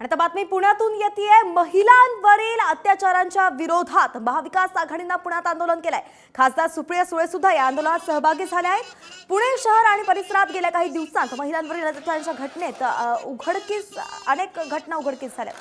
आणि आता बातमी पुण्यातून येते महिलांवरील अत्याचारांच्या विरोधात महाविकास आघाडीनं पुण्यात आंदोलन केलंय. खासदार सुप्रिया सुळे सुद्धा या आंदोलनात सहभागी झाल्या आहेत. पुणे शहर आणि परिसरात गेल्या काही दिवसांत महिलांवरील अत्याचारांच्या घटनेत उघडकीस अनेक घटना उघडकीस झाल्या.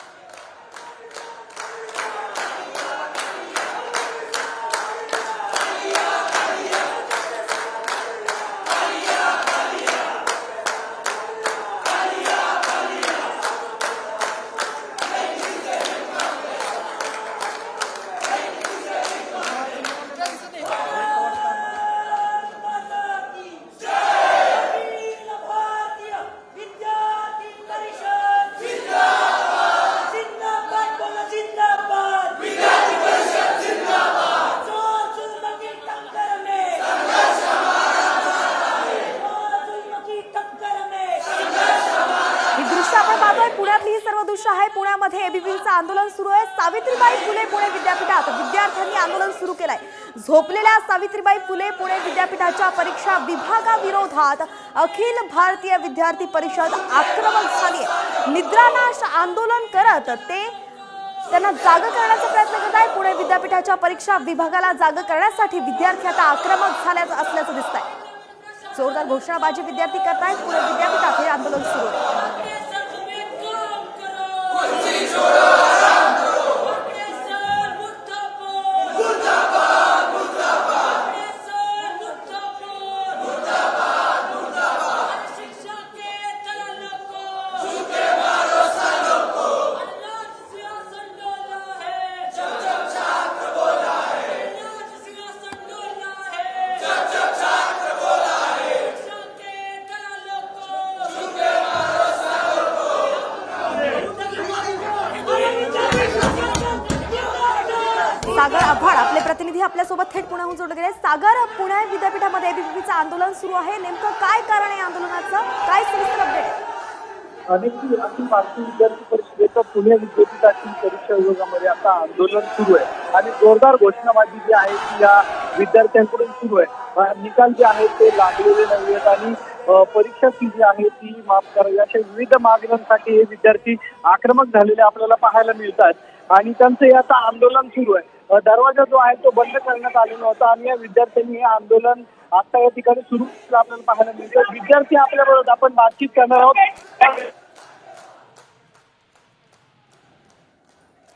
दृश्य पुण्यातली ही सर्व दृश्य आहे. पुण्यामध्ये एबीव्हीचं आंदोलन सुरू आहे. सावित्रीबाई फुले पुणे विद्यापीठात विद्यार्थ्यांनी आंदोलन सुरू केलंय. झोपलेल्या सावित्रीबाई फुले पुणे विद्यापीठाच्या परीक्षा विभागाविरोधात अखिल भारतीय विद्यार्थी परिषद आक्रमक झाली आहे निद्रानाश आंदोलन करत ते त्यांना जाग करण्याचा प्रयत्न करत आहे पुणे विद्यापीठाच्या परीक्षा विभागाला जाग करण्यासाठी विद्यार्थी आता आक्रमक झाल्याचं असल्याचं दिसत आहे जोरदार घोषणाबाजी विद्यार्थी करतायत. पुणे विद्यापीठात हे आंदोलन सुरू आहे. सागर आव्हाड आपले प्रतिनिधी आपल्यासोबत थेट पुण्याहून जोडले गेले. सागर पुणे विद्यापीठामध्ये एबीपीचं आंदोलन सुरू आहे. नेमकं काय कारण आहे आंदोलनाचं? काय सविस्तर अपडेट आहे? अनेक अखिल भारतीय विद्यार्थी परिषदेचं पुणे विद्यापीठातील परीक्षा विभागामध्ये आता आंदोलन सुरू आहे. आणि जोरदार घोषणाबाजी जी आहे ती या विद्यार्थ्यांकडून सुरू आहे. निकाल जे आहेत ते लागलेले नाही आहेत आणि परीक्षा फी जी आहे ती माफ करावी अशा विविध मागण्यांसाठी हे विद्यार्थी आक्रमक झालेले आपल्याला पाहायला मिळतात. आणि त्यांचं हे आता आंदोलन सुरू आहे. दरवाजा जो आहे तो बंद करण्यात आलेला होता आणि या विद्यार्थ्यांनी हे आंदोलन आता या ठिकाणी सुरू आपल्याला पाहायला मिळतं. विद्यार्थी आपल्याबरोबर आपण बातचीत करणार आहोत.